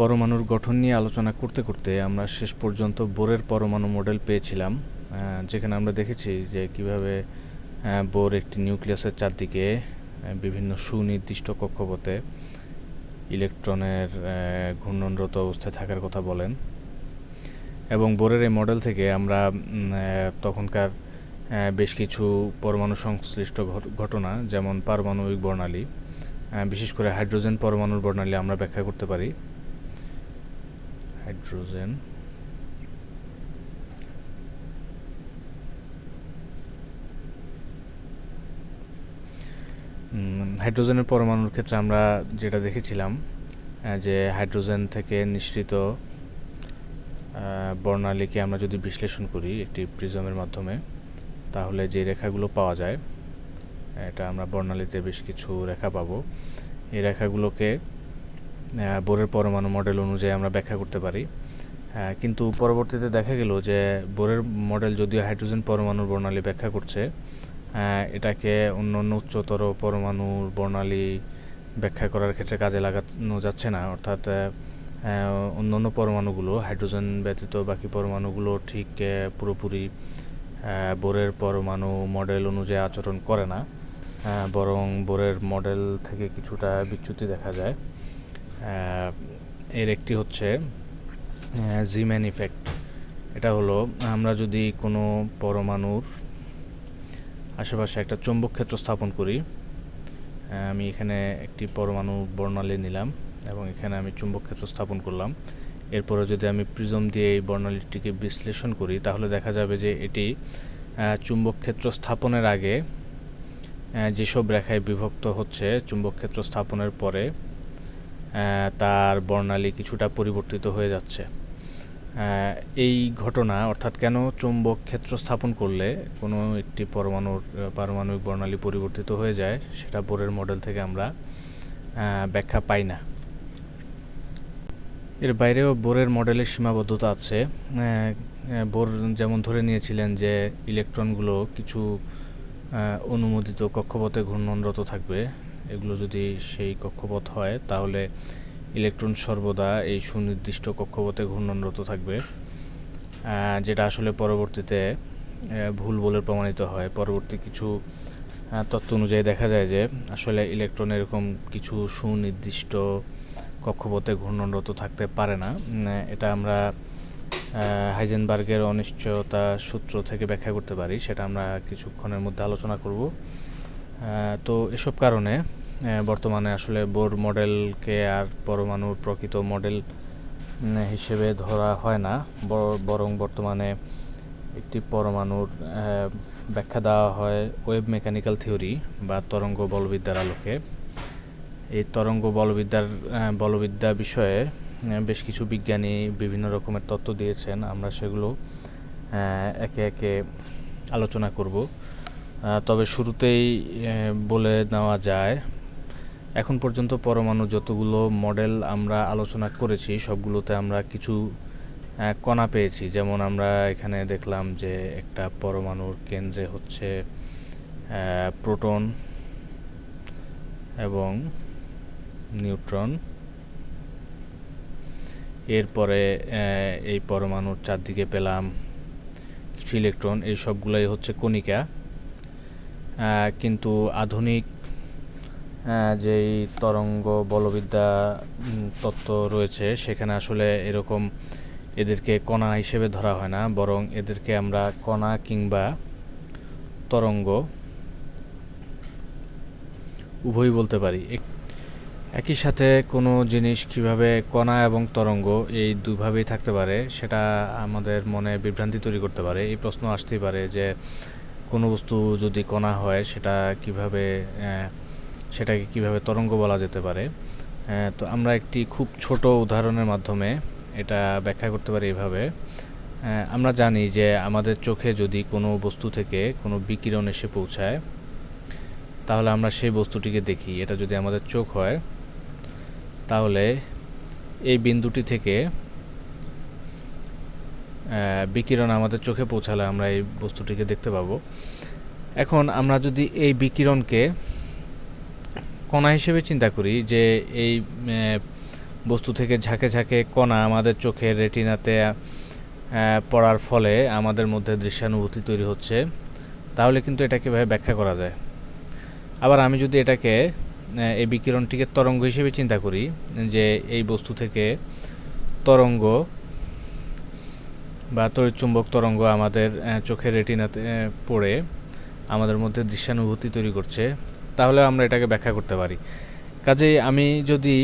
পরমাণুর গঠন নিয়ে আলোচনা করতে করতে আমরা শেষ পর্যন্ত বোরের পরমাণু মডেল পেয়েছিলাম যেখানে আমরা দেখেছি যে কীভাবে বোর একটি নিউক্লিয়াসের চারদিকে বিভিন্ন সুনির্দিষ্ট কক্ষপথে ইলেকট্রনের ঘূর্ণনরত অবস্থায় থাকার কথা বলেন। এবং বোরের এই মডেল থেকে আমরা তখনকার বেশ কিছু পরমাণু সংশ্লিষ্ট ঘটনা, যেমন পারমাণবিক বর্ণালী বিশেষ করে হাইড্রোজেন পরমাণুর বর্ণালী আমরা ব্যাখ্যা করতে পারি। হাইড্রোজেন। হাইড্রোজেনের পরমাণুর ক্ষেত্রে আমরা যেটা দেখেছিলাম যে হাইড্রোজেন থেকে নিঃসৃত বর্ণালীকে আমরা যদি বিশ্লেষণ করি একটি প্রিজমের মাধ্যমে, তাহলে যে রেখাগুলো পাওয়া যায়, এটা আমরা বর্ণালীতে বেশ কিছু রেখা পাবো। এই রেখাগুলোকে বোরের পরমাণু মডেল অনুযায়ী আমরা ব্যাখ্যা করতে পারি। কিন্তু পরবর্তীতে দেখা গেল যে বোরের মডেল যদিও হাইড্রোজেন পরমাণুর বর্ণালী ব্যাখ্যা করছে এটাকে অন্য অন্য উচ্চতর পরমাণুর বর্ণালী ব্যাখ্যা করার ক্ষেত্রে কাজে লাগানো যাচ্ছে না। অর্থাৎ অন্য অন্য পরমাণুগুলো হাইড্রোজেন ব্যতীত বাকি পরমাণুগুলো ঠিক পুরোপুরি বোরের পরমাণু মডেল অনুযায়ী আচরণ করে না বরং বোরের মডেল থেকে কিছুটা বিচ্যুতি দেখা যায়। এর একটি হচ্ছে জিম্যান ইফেক্ট এটা হলো, আমরা যদি কোনো পরমাণুর আশেপাশে একটা চৌম্বক ক্ষেত্র স্থাপন করি আমি এখানে একটি পরমাণু বর্ণালী নিলাম এবং এখানে আমি চুম্বক ক্ষেত্র স্থাপন করলাম। এরপরে যদি আমি প্রিজম দিয়ে এই বর্ণালীটিকে বিশ্লেষণ করি, তাহলে দেখা যাবে যে এটি চুম্বক ক্ষেত্র স্থাপনের আগে যেসব রেখায় বিভক্ত হচ্ছে চুম্বক ক্ষেত্র স্থাপনের পরে তার বর্ণালী কিছুটা পরিবর্তিত হয়ে যাচ্ছে। এই ঘটনা, অর্থাৎ কেন চুম্বক ক্ষেত্র স্থাপন করলে কোনো একটি পরমাণুর পারমাণবিক বর্ণালী পরিবর্তিত হয়ে যায়, সেটা বোরের মডেল থেকে আমরা ব্যাখ্যা পাই না। এর বাইরেও বোরের মডেলের সীমাবদ্ধতা আছে। বোর যেমন ধরে নিয়েছিলেন যে ইলেকট্রনগুলো কিছু অনুমোদিত কক্ষপথে ঘূর্ণনরত থাকবে এগুলো যদি সেই কক্ষপথ হয়, তাহলে ইলেকট্রন সর্বদা এই সুনির্দিষ্ট কক্ষপথে ঘূর্ণনরত থাকবে। যেটা আসলে পরবর্তীতে ভুল বলে প্রমাণিত হয়। পরবর্তী কিছু তত্ত্ব অনুযায়ী দেখা যায় যে, আসলে ইলেকট্রন এরকম কিছু সুনির্দিষ্ট কক্ষপথে ঘূর্ণনরত থাকতে পারে না। এটা আমরা হাইজেনবার্গের অনিশ্চয়তা সূত্র থেকে ব্যাখ্যা করতে পারি, সেটা আমরা কিছুক্ষণের মধ্যে আলোচনা করব। তো এসব কারণে বর্তমানে আসলে বোর মডেলকে আর পরমাণুর প্রকৃত মডেল হিসেবে ধরা হয় না। বরং বর্তমানে একটি পরমাণুর ব্যাখ্যা দেওয়া হয় ওয়েব মেকানিক্যাল থিওরি বা তরঙ্গ বলবিদ্যার আলোকে। এই তরঙ্গ বলবিদ্যার বলবিদ্যা বিষয়ে বেশ কিছু বিজ্ঞানী বিভিন্ন রকমের তত্ত্ব দিয়েছেন। আমরা সেগুলো একে একে আলোচনা করব। তবে শুরুতেই বলে নেওয়া যায় এখন পর্যন্ত পরমাণু যতগুলো মডেল আমরা আলোচনা করেছি, সবগুলোতে আমরা কিছু কণা পেয়েছি। যেমন আমরা এখানে দেখলাম যে একটা পরমাণুর কেন্দ্রে হচ্ছে প্রোটন এবং নিউট্রন। এরপরে এই পরমাণুর চারদিকে পেলাম কিছু ইলেকট্রন, এই সবগুলোই হচ্ছে কণিকা। কিন্তু আধুনিক যেই তরঙ্গ বলবিদ্যা তত্ত্ব রয়েছে, সেখানে আসলে এরকম এদেরকে কণা হিসেবে ধরা হয় না, বরং এদেরকে আমরা কণা কিংবা তরঙ্গ উভয়ই বলতে পারি। একই সাথে কোনো জিনিস কীভাবে কণা এবং তরঙ্গ এই দুভাবেই থাকতে পারে, সেটা আমাদের মনে বিভ্রান্তি তৈরি করতে পারে। এই প্রশ্ন আসতেই পারে যে, কোনো বস্তু যদি কণা হয়, সেটা কীভাবে সেটাকে কীভাবে তরঙ্গ বলা যেতে পারে। তো আমরা একটি খুব ছোট উদাহরণের মাধ্যমে এটা ব্যাখ্যা করতে পারি এভাবে। আমরা জানি যে আমাদের চোখে যদি কোনো বস্তু থেকে কোনো বিকিরণ এসে পৌঁছায়, তাহলে আমরা সেই বস্তুটিকে দেখি। এটা যদি আমাদের চোখ হয়, তাহলে এই বিন্দুটি থেকে বিকিরণ আমাদের চোখে পৌঁছালে আমরা এই বস্তুটিকে দেখতে পাবো। এখন আমরা যদি এই বিকিরণকে কণা হিসেবে চিন্তা করি যে এই বস্তু থেকে ঝাঁকে ঝাঁকে কণা আমাদের চোখের রেটিনাতে পড়ার ফলে আমাদের মধ্যে দৃশ্যানুভূতি তৈরি হচ্ছে। তাহলে কিন্তু এটাকে ভাবে ব্যাখ্যা করা যায়? আবার আমি যদি এটাকে এই বিকিরণটিকে তরঙ্গ হিসেবে চিন্তা করি যে এই বস্তু থেকে তরঙ্গ বা তড়িৎচুম্বক তরঙ্গ আমাদের চোখের রেটিনাতে পড়ে আমাদের মধ্যে দৃশ্যানুভূতি তৈরি করছে। তাহলে আমরা এটাকে ব্যাখ্যা করতে পারি। কাজেই আমি যদি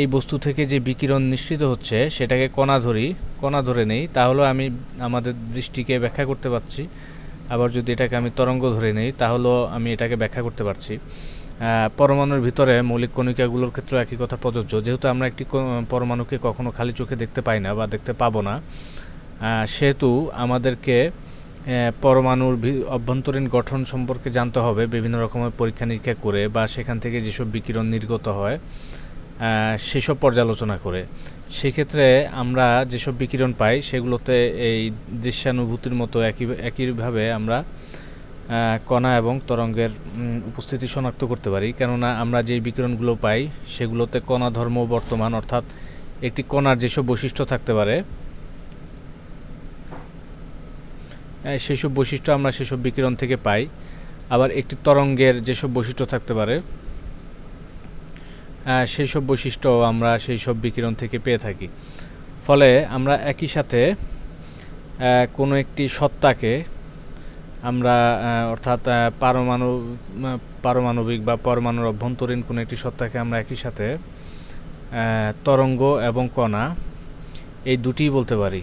এই বস্তু থেকে যে বিকিরণ নিশ্চিত হচ্ছে, সেটাকে কণা ধরি, কণা ধরে নেই তাহলে আমি আমাদের দৃষ্টিকে ব্যাখ্যা করতে পারছি। আবার যদি এটাকে আমি তরঙ্গ ধরে নেই, তাহলেও আমি এটাকে ব্যাখ্যা করতে পারছি। পরমাণুর ভিতরে মৌলিক কণিকাগুলোর ক্ষেত্রে একই কথা প্রযোজ্য। যেহেতু আমরা একটি পরমাণুকে কখনো খালি চোখে দেখতে পাই না বা দেখতে পাবো না সেহেতু আমাদেরকে পরমাণুর অভ্যন্তরীণ গঠন সম্পর্কে জানতে হবে, বিভিন্ন রকমের পরীক্ষা নিরীক্ষা করে বা সেখান থেকে যেসব বিকিরণ নির্গত হয় সেসব পর্যালোচনা করে। সেক্ষেত্রে আমরা যেসব বিকিরণ পাই, সেগুলোতে এই দৃশ্যানুভূতির মতো একই, একইভাবে আমরা কণা এবং তরঙ্গের উপস্থিতি শনাক্ত করতে পারি। কেননা আমরা যেই বিকিরণগুলো পাই, সেগুলোতে কণা ধর্ম বর্তমান, অর্থাৎ একটি কণার যেসব বৈশিষ্ট্য থাকতে পারে সেসব বৈশিষ্ট্য আমরা সেসব বিকিরণ থেকে পাই। আবার একটি তরঙ্গের যেসব বৈশিষ্ট্য থাকতে পারে সেই সব বৈশিষ্ট্য আমরা সেই সব বিকিরণ থেকে পেয়ে থাকি। ফলে আমরা একই সাথে কোনো একটি সত্তাকে আমরা অর্থাৎ পারমাণু পারমাণবিক বা পরমাণুর অভ্যন্তরীণ কোনো একটি সত্তাকে আমরা একই সাথে তরঙ্গ এবং কণা, এই দুটিই বলতে পারি।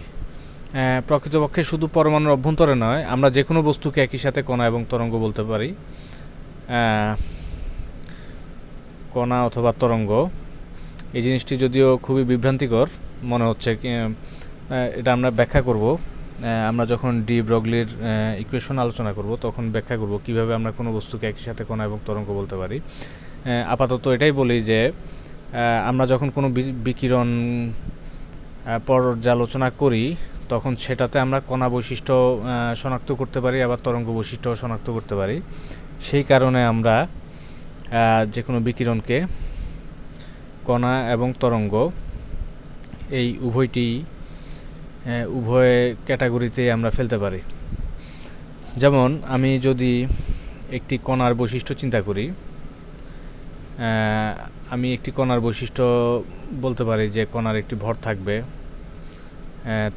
প্রকৃতপক্ষে শুধু পরমাণুর অভ্যন্তরে নয়, আমরা যে কোনো বস্তুকে একই সাথে কণা এবং তরঙ্গ বলতে পারি। কণা অথবা তরঙ্গ, এই জিনিসটি যদিও খুবই বিভ্রান্তিকর মনে হচ্ছে এটা আমরা ব্যাখ্যা করব। আমরা যখন ডি ব্রগলির ইকুয়েশন আলোচনা করব, তখন ব্যাখ্যা করব কীভাবে আমরা কোনো বস্তুকে একই সাথে কণা এবং তরঙ্গ বলতে পারি। আপাতত এটাই বলি যে আমরা যখন কোনো বিকিরণ পর্যালোচনা করি তখন সেটাতে আমরা কণা বৈশিষ্ট্য শনাক্ত করতে পারি, আবার তরঙ্গ বৈশিষ্ট্য শনাক্ত করতে পারি। সেই কারণে আমরা যে কোনো বিকিরণকে কণা এবং তরঙ্গ, এই উভয়টি উভয় ক্যাটাগরিতে আমরা ফেলতে পারি। যেমন, আমি যদি একটি কণার বৈশিষ্ট্য চিন্তা করি আমি একটি কণার বৈশিষ্ট্য বলতে পারি যে কণার একটি ভর থাকবে।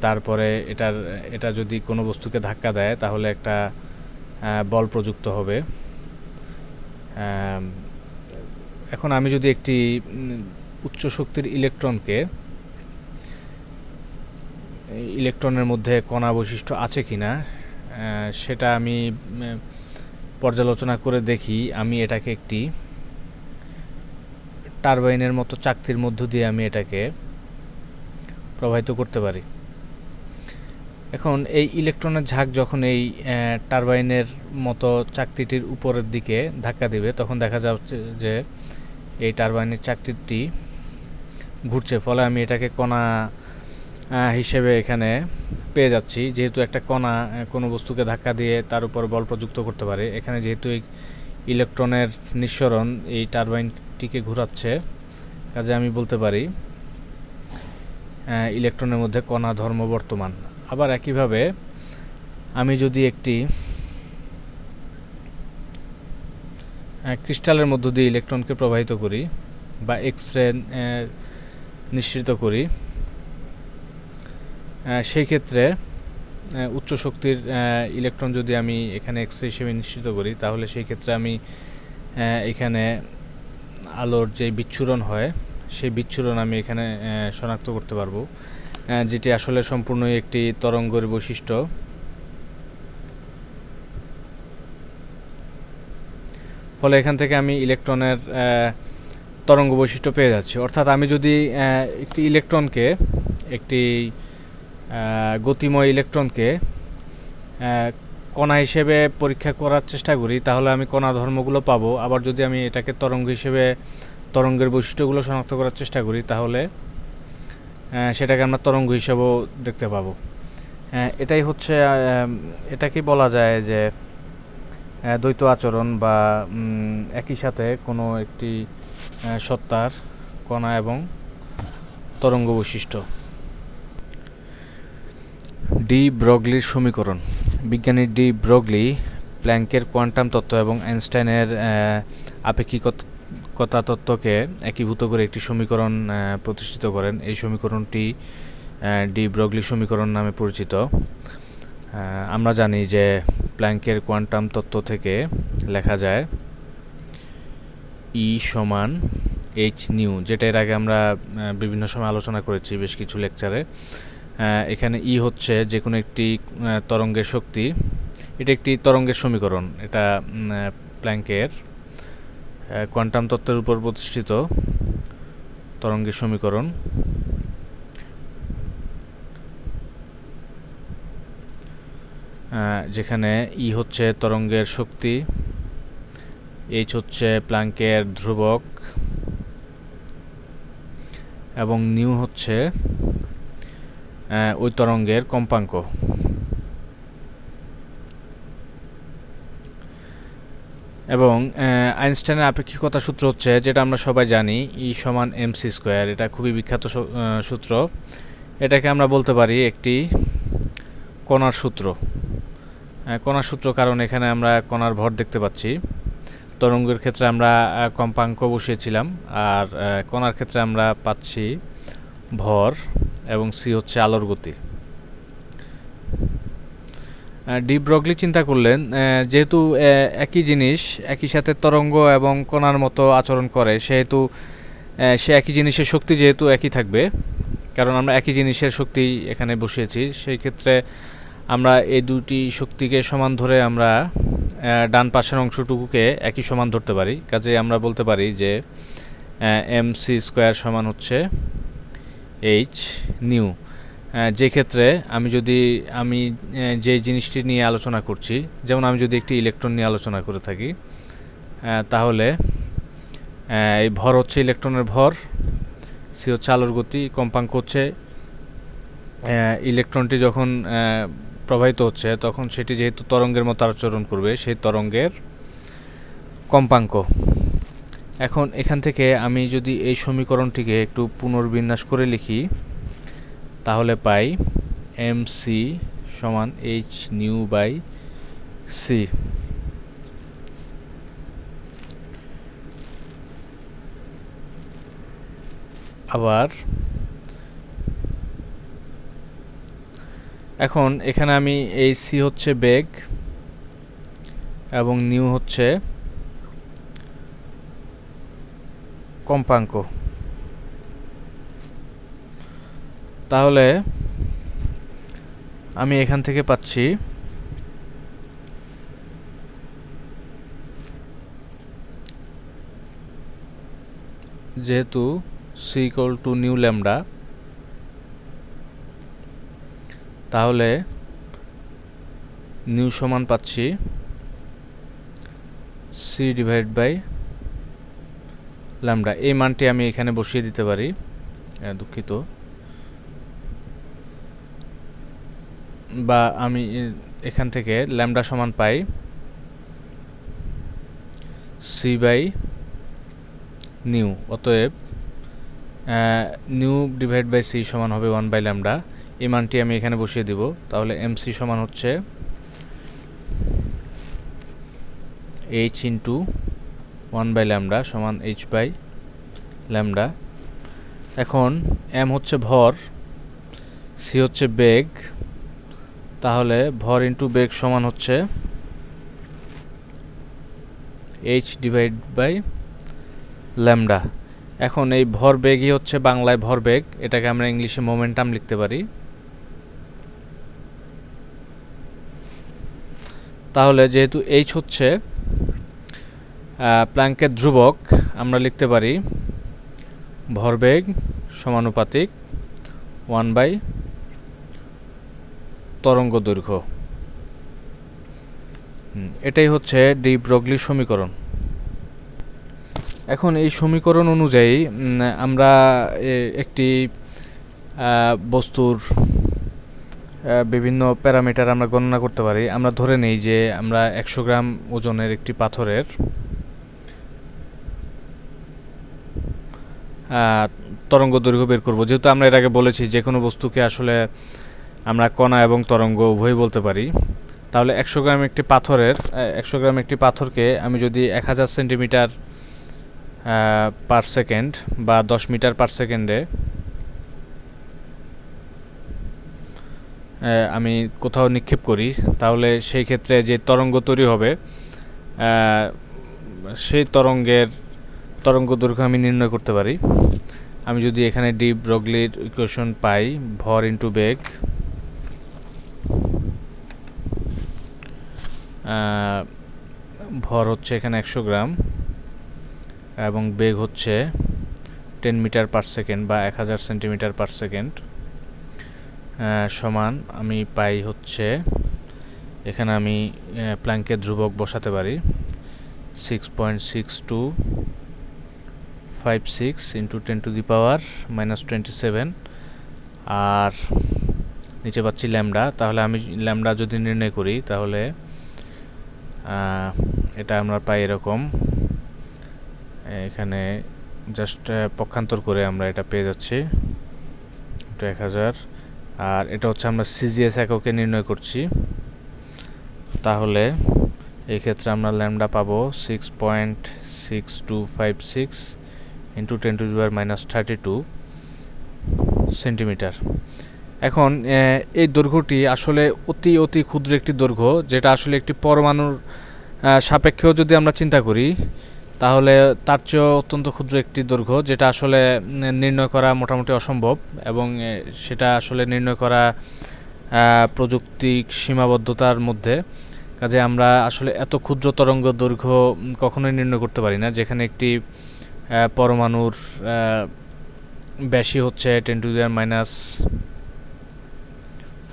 তারপরে এটার, এটা যদি কোনো বস্তুকে ধাক্কা দেয়, তাহলে একটা বল প্রযুক্ত হবে। এখন আমি যদি একটি উচ্চ শক্তির ইলেকট্রনকে ইলেকট্রনের মধ্যে কণা বৈশিষ্ট্য আছে কি না সেটা আমি পর্যালোচনা করে দেখি। আমি এটাকে একটি, টারবাইনের মতো চাকতির মধ্য দিয়ে আমি এটাকে প্রবাহিত করতে পারি। এখন এই ইলেকট্রনের ঝাঁক যখন এই টারবাইনের মতো চাকতিটির উপরের দিকে ধাক্কা দিবে, তখন দেখা যাচ্ছে যে এই টারবাইনের চাকতিটি ঘুরছে। ফলে আমি এটাকে কণা হিসেবে এখানে পেয়ে যাচ্ছি। যেহেতু একটা কণা কোনো বস্তুকে ধাক্কা দিয়ে তার উপর বল প্রযুক্ত করতে পারে। এখানে যেহেতু এই ইলেকট্রনের নিঃসরণ এই টারবাইনটিকে ঘোরাচ্ছে, কাজে আমি বলতে পারি ইলেকট্রনের মধ্যে কণা ধর্ম বর্তমান। আবার একইভাবে আমি যদি একটি ক্রিস্টালের মধ্য দিয়ে ইলেকট্রনকে প্রবাহিত করি বা এক্স রে নিশ্চিত করি সেই ক্ষেত্রে উচ্চ শক্তির ইলেকট্রন যদি আমি এখানে এক্স রে হিসেবে নিশ্চিত করি, তাহলে সেই ক্ষেত্রে আমি এখানে আলোর যে বিচ্ছুরণ হয় সেই বিচ্ছুরণ আমি এখানে শনাক্ত করতে পারব যেটি আসলে সম্পূর্ণই একটি তরঙ্গের বৈশিষ্ট্য। ফলে এখান থেকে আমি ইলেকট্রনের তরঙ্গ বৈশিষ্ট্য পেয়ে যাচ্ছি। অর্থাৎ আমি যদি একটি ইলেকট্রনকে, একটি গতিময় ইলেকট্রনকে কণা হিসেবে পরীক্ষা করার চেষ্টা করি, তাহলে আমি কণা ধর্মগুলো পাবো। আবার যদি আমি এটাকে তরঙ্গ হিসেবে তরঙ্গের বৈশিষ্ট্যগুলো শনাক্ত করার চেষ্টা করি তাহলে সেটাকে আমরা তরঙ্গ হিসেবেও দেখতে পাবো। এটাই হচ্ছে আহ, এটাকেই বলা যায় যে দ্বৈত আচরণ বা একই সাথে কোনো একটি সত্তার কণা এবং তরঙ্গ বৈশিষ্ট্য। ডি ব্রগলির সমীকরণ। বিজ্ঞানী ডি ব্রগলি প্ল্যাঙ্কের কোয়ান্টাম তত্ত্ব এবং আইনস্টাইনের আপেক্ষিকতা তত্ত্বকে একীভূত করে একটি সমীকরণ প্রতিষ্ঠিত করেন। এই সমীকরণটি ডি ব্রগলি সমীকরণ নামে পরিচিত। আমরা জানি যে প্ল্যাঙ্কের কোয়ান্টাম তত্ত্ব থেকে লেখা যায় ই সমান এইচ নিউ, যেটা এর আগে আমরা বিভিন্ন সময় আলোচনা করেছি বেশ কিছু লেকচারে। এখানে ই হচ্ছে যে কোনো একটি তরঙ্গের শক্তি। এটা একটি তরঙ্গের সমীকরণ, এটা প্ল্যাঙ্কের কোয়ান্টাম তত্ত্বের উপর প্রতিষ্ঠিত তরঙ্গের সমীকরণ। যেখানে ই হচ্ছে তরঙ্গের শক্তি এইচ হচ্ছে প্লাঙ্কের ধ্রুবক, এবং নিউ হচ্ছে ওই তরঙ্গের কম্পাঙ্ক। এবং আইনস্টাইনের আপেক্ষিকতা সূত্র হচ্ছে, যেটা আমরা সবাই জানি ই সমান এম সি স্কোয়ার এটা খুবই বিখ্যাত সূত্র। এটাকে আমরা বলতে পারি একটি কণার সূত্র। কণার সূত্র কারণ এখানে আমরা কণার ভর দেখতে পাচ্ছি। তরঙ্গের ক্ষেত্রে আমরা কম্পাঙ্ক বসিয়েছিলাম, আর কণার ক্ষেত্রে আমরা পাচ্ছি ভর, এবং সি হচ্ছে আলোর গতি। ডি ব্রগলি চিন্তা করলেন যেহেতু একই জিনিস, একই সাথে তরঙ্গ এবং কণার মতো আচরণ করে, সেহেতু সে একই জিনিসের শক্তি যেহেতু একই থাকবে, কারণ আমরা একই জিনিসের শক্তি এখানে বসিয়েছি, সেই ক্ষেত্রে আমরা এই দুটি শক্তিকে সমান ধরে আমরা ডান পাশের অংশটুকুকে একই সমান ধরতে পারি। কাজে আমরা বলতে পারি যে এম সি স্কোয়ার সমান হচ্ছে এইচ নিউ যে ক্ষেত্রে আমি যদি, আমি যে জিনিসটি নিয়ে আলোচনা করছি, যেমন আমি যদি একটি ইলেকট্রন নিয়ে আলোচনা করে থাকি তাহলে এই ভর হচ্ছে ইলেকট্রনের ভর, সি হচ্ছে আলোর গতি, কম্পাঙ্ক হচ্ছে ইলেকট্রনটি যখন প্রবাহিত হচ্ছে, তখন সেটি যেহেতু তরঙ্গের মতো আচরণ করবে, সেই তরঙ্গের কম্পাঙ্ক। এখন এখান থেকে আমি যদি এই সমীকরণটিকে একটু পুনর্বিন্যাস করে লিখি তাহলে পাই এম সি সমান এইচ নিউ বাই সি আবার এখন এখানে আমি এই সি হচ্ছে বেগ এবং নিউ হচ্ছে কম্পাঙ্ক। তাহলে আমি এখান থেকে পাচ্ছি যেহেতু C equal to nu lambda তাহলে নিউ সমান পাচ্ছি সি ডিভাইড বাই ল্যামডা এই মানটি আমি এখানে বসিয়ে দিতে পারি দুঃখিত। বা আমি এখান থেকে ল্যামডা সমান পাই সি বাই নিউ অতএব নিউ ডিভাইড বাই সি সমান হবে ওয়ান বাই ল্যামডা। এই মানটি আমি এখানে বসিয়ে দিব। তাহলে এম সি সমান হচ্ছে H into one by lambda সমান এইচ বাই ল্যামডা। এখন এম হচ্ছে ভর সি হচ্ছে বেগ তাহলে ভর ইন্টু বেগ সমান হচ্ছে এইচ ডিভাইড বাই ল্যামডা এখন এই ভর বেগই হচ্ছে বাংলায় ভর বেগ, এটাকে আমরা ইংলিশে মোমেন্টাম লিখতে পারি। তাহলে যেহেতু এইচ হচ্ছে প্ল্যাঙ্কের ধ্রুবক, আমরা লিখতে পারি ভরবেগ সমানুপাতিক ওয়ান বাই তরঙ্গ দৈর্ঘ্য। এটাই হচ্ছে ডি ব্রগলি সমীকরণ। এখন এই সমীকরণ অনুযায়ী আমরা একটি বস্তুর বিভিন্ন প্যারামিটার আমরা গণনা করতে পারি। আমরা ধরে নেই যে আমরা একশো গ্রাম ওজনের একটি পাথরের তরঙ্গ দৈর্ঘ্য বের করব। যেহেতু আমরা এর আগে বলেছি যে কোনো বস্তুকে আসলে আমরা কণা এবং তরঙ্গ উভয়ই বলতে পারি। তাহলে একশো গ্রাম একটি পাথরের একশো গ্রাম একটি পাথরকে আমি যদি এক হাজার সেন্টিমিটার পার সেকেন্ড বা দশ মিটার পার সেকেন্ডে আমি কোথাও নিক্ষেপ করি, তাহলে সেই ক্ষেত্রে যে তরঙ্গ তৈরি হবে সেই তরঙ্গের তরঙ্গ দৈর্ঘ্য আমি নির্ণয় করতে পারি। আমি যদি এখানে ডিপ ব্রগলির ইকুয়েশন পাই, ভর ইন্টু বেগ ভর হচ্ছে এখানে একশো গ্রাম এবং বেগ হচ্ছে টেন মিটার পার সেকেন্ড বা এক হাজার সেন্টিমিটার পার সেকেন্ড সমান আমি পাই হচ্ছে, এখানে আমি প্ল্যাঙ্কের ধ্রুবক বসাতে পারি six point six two five six into ten to the power minus twenty seven আর নিচে পাচ্ছি ল্যামডা তাহলে আমি ল্যামডা যদি নির্ণয় করি, তাহলে এটা আমরা পাই এরকম। এখানে জাস্ট পক্ষান্তর করে আমরা এটা পেয়ে যাচ্ছি। এটা এক হাজার। আর এটা হচ্ছে আমরা সিজিএস এককে নির্ণয় করছি। তাহলে এই ক্ষেত্রে আমরা ল্যামডা পাবো six point six two five six into ten to minus thirty two centimetre এখন এই দৈর্ঘ্যটি আসলে অতি অতি ক্ষুদ্র একটি দৈর্ঘ্য, যেটা আসলে একটি পরমাণুর সাপেক্ষেও যদি আমরা চিন্তা করি, তাহলে তার চেয়েও অত্যন্ত ক্ষুদ্র একটি দৈর্ঘ্য, যেটা আসলে নির্ণয় করা মোটামুটি অসম্ভব এবং সেটা আসলে নির্ণয় করা প্রযুক্তিক সীমাবদ্ধতার মধ্যে। কাজে আমরা আসলে এত ক্ষুদ্র তরঙ্গ দৈর্ঘ্য কখনোই নির্ণয় করতে পারি না, যেখানে একটি পরমাণুর বেশি হচ্ছে টেন টু দিয়ার মাইনাস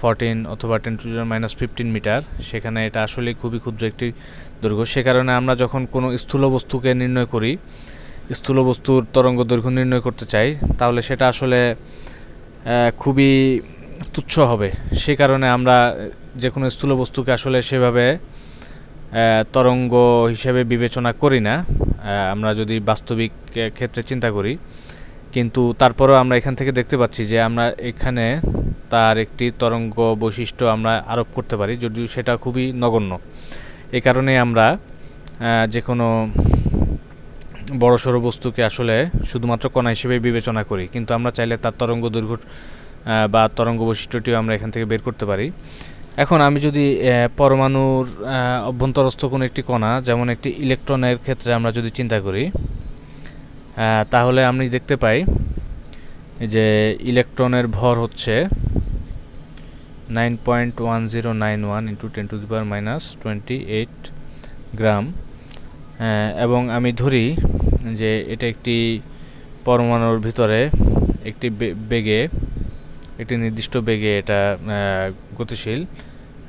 ফরটিন অথবা ten to minus fifteen metre, সেখানে এটা আসলে খুবই ক্ষুদ্র একটি দৈর্ঘ্য। সে কারণে আমরা যখন কোনো স্থূল বস্তুকে নির্ণয় করি, স্থূল বস্তুর তরঙ্গ দৈর্ঘ্য নির্ণয় করতে চাই, তাহলে সেটা আসলে খুবই তুচ্ছ হবে। সে কারণে আমরা যে কোনো স্থূল বস্তুকে আসলে সেভাবে তরঙ্গ হিসেবে বিবেচনা করি না। আমরা যদি বাস্তবিক ক্ষেত্রে চিন্তা করি কিন্তু তারপরেও আমরা এখান থেকে দেখতে পাচ্ছি যে আমরা এখানে তার একটি তরঙ্গ বৈশিষ্ট্য আমরা আরোপ করতে পারি, যদিও সেটা খুবই নগণ্য। এই কারণে আমরা যে কোনো বড় সড়ো বস্তুকে আসলে শুধুমাত্র কণা হিসেবে বিবেচনা করি, কিন্তু আমরা চাইলে তার তরঙ্গ দৈর্ঘ্য বা তরঙ্গ বৈশিষ্ট্যটিও আমরা এখান থেকে বের করতে পারি। এখন আমি যদি পরমাণুর অভ্যন্তরস্থ কোনো একটি কণা, যেমন একটি ইলেকট্রনের ক্ষেত্রে আমরা যদি চিন্তা করি তাহলে আমি দেখতে পাই যে ইলেকট্রনের ভর হচ্ছে nine point one zero nine one into ten to the power minus twenty eight gram এবং আমি ধরি যে এটা একটি পরমাণুর ভিতরে একটি বেগে, একটি নির্দিষ্ট বেগে এটা গতিশীল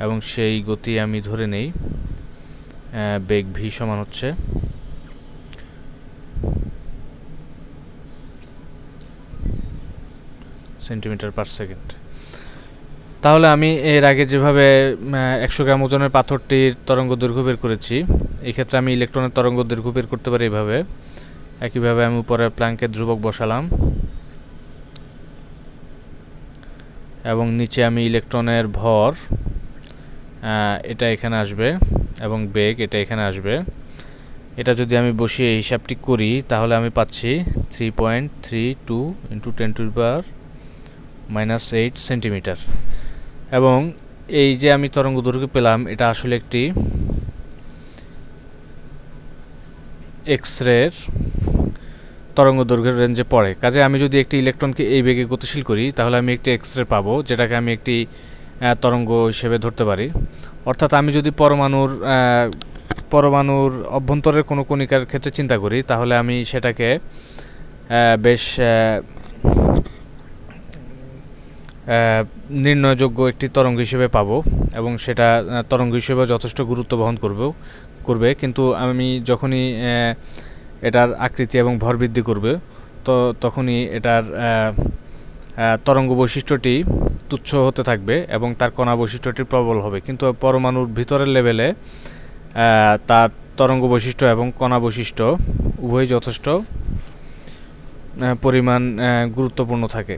এবং সেই গতি আমি ধরে নেই। বেগ ভি সমান হচ্ছে। সেন্টিমিটার পার সেকেন্ড তাহলে আমি এর আগে যেভাবে একশো গ্রাম ওজনের পাথরটির তরঙ্গ দৈর্ঘ্য বের করেছি এক্ষেত্রে আমি ইলেকট্রনের তরঙ্গ দৈর্ঘ্য বের করতে পারি এভাবে। একইভাবে আমি উপরে প্ল্যাঙ্কের ধ্রুবক বসালাম। এবং নিচে আমি ইলেকট্রনের ভর এটা এখানে আসবে এবং বেগ এটা এখানে আসবে। এটা যদি আমি বসিয়ে হিসাবটি করি, তাহলে আমি পাচ্ছি three point three two into ten to power minus eight centimetre এবং এই যে আমি তরঙ্গ দৈর্ঘ্য পেলাম, এটা আসলে একটি এক্স রের তরঙ্গ দৈর্ঘ্যের রেঞ্জে পড়ে। কাজে আমি যদি একটি ইলেকট্রনকে এই বেগে গতিশীল করি, তাহলে আমি একটি এক্স রে পাবো, যেটাকে আমি একটি তরঙ্গ হিসেবে ধরতে পারি। অর্থাৎ আমি যদি পরমাণুর পরমাণুর অভ্যন্তরের কোনো কণিকার ক্ষেত্রে চিন্তা করি, তাহলে আমি সেটাকে বেশ নির্ণয়যোগ্য একটি তরঙ্গ হিসেবে পাবো এবং সেটা তরঙ্গ হিসেবে যথেষ্ট গুরুত্ব বহন করবে করবে। কিন্তু আমি যখনই এটার আকৃতি এবং ভর বৃদ্ধি করবে, তো তখনই এটার তরঙ্গ বৈশিষ্ট্যটি তুচ্ছ হতে থাকবে এবং তার কণা বৈশিষ্ট্যটি প্রবল হবে। কিন্তু পরমাণুর ভিতরের লেভেলে তার তরঙ্গ বৈশিষ্ট্য এবং কণা বৈশিষ্ট্য উভয়ই যথেষ্ট পরিমাণ গুরুত্বপূর্ণ থাকে।